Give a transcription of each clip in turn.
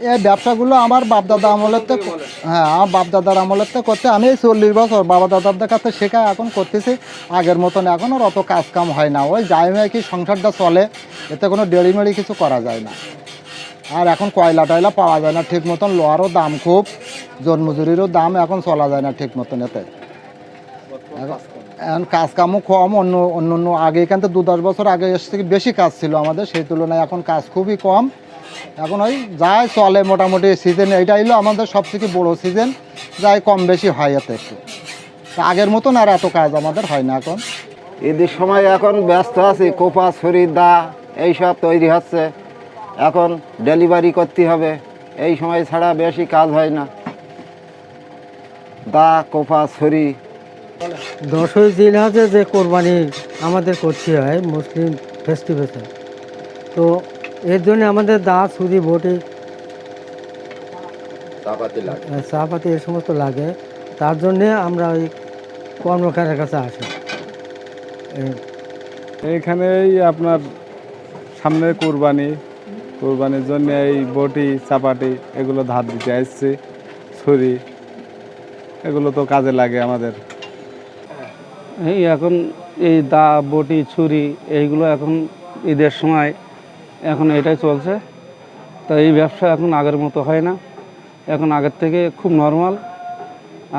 এই ব্যবসাগুলো আমার বাপদাদা আমলের তো হ্যাঁ আমার বাপদাদার আমলের তো করতে। আমি এই চল্লিশ বছর বাবা দাদাদের কাছে শেখা এখন করতেছি। আগের মতন এখন আর অত কাজ কাম হয় না। ওই যাই মেয়ে কি সংসারটা চলে, এতে কোনো ডেড়িমেড়ি কিছু করা যায় না। আর এখন কয়লা টয়লা পাওয়া যায় না ঠিক মতন, লোহারও দাম খুব, জন্মজুরিরও দাম এখন চলা যায় না ঠিক মতন এতে। এখন- এখন কাজ কামও কম, অন্য অন্য অন্য আগে এখান থেকে দু দশ বছর আগে এসে থেকে বেশি কাজ ছিল আমাদের, সেই তুলনায় এখন কাজ খুবই কম। এখন ওই যাই চলে মোটামুটি সিজন এইটা হলো আমাদের সবথেকে বড় সিজন যাই কম বেশি হয় এতে একটু। আগের মতন আর এত কাজ আমাদের হয় না এখন। ঈদের সময় এখন ব্যস্ত আছি কোপা ছুরি দা এইসব তৈরি হচ্ছে। এখন ডেলিভারি করতে হবে এই সময় ছাড়া বেশি কাজ হয় না। দা কোপা ছুরি। দশই জিলহাজে যে কোরবানি আমাদের করতে হয় মুসলিম ফেস্টিভ্যালে তো এর জন্য আমাদের দা ছুরি বটি চাপাতি এই সমস্ত লাগে। তার জন্যে আমরা ওই কর্মকারের কাছে আসি। এই। এইখানেই আপনার সামনে কোরবানি কোরবানির জন্য এই বটি চাপাটি এগুলো ধার দিতে আসছি ছুরি এগুলো তো কাজে লাগে আমাদের। এই এখন এই দা বটি ছুরি এইগুলো এখন ঈদের সময় এখন এটাই চলছে। তো এই ব্যবসা এখন আগের মতো হয় না। এখন আগের থেকে খুব নর্মাল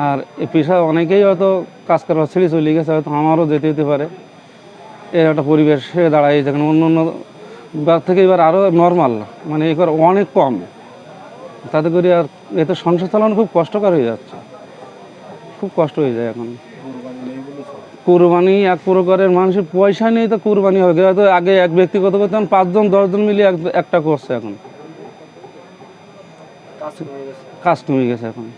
আর এই পেশা অনেকেই হয়তো কাজ করার ছেড়ে চলে গেছে, হয়তো আমারও যেতে হতে পারে। এর একটা পরিবেশে দাঁড়ায় যেখানে অন্য অন্য বার থেকে এবার আরও নর্মাল মানে এবার অনেক কম। তাতে করে আর এতে সংসার চালানো খুব কষ্টকর হয়ে যাচ্ছে। খুব কষ্ট হয়ে যায় এখন। কুরবানি এক প্রকারের মানুষের পয়সা নেই তো কুরবানি হবে। হয়তো আগে এক ব্যক্তিগত করতাম পাঁচজন দশজন মিলে এক- একটা করছে এখন। কাজ কমে গেছে। এখন।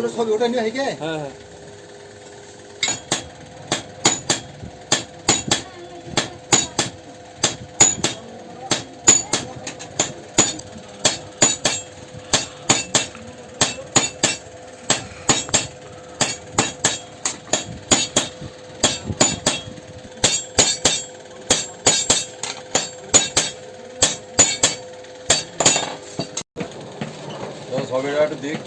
এগুলো ছবি ওটা নিয়ে হেঁকে ছবিটা একটু দিক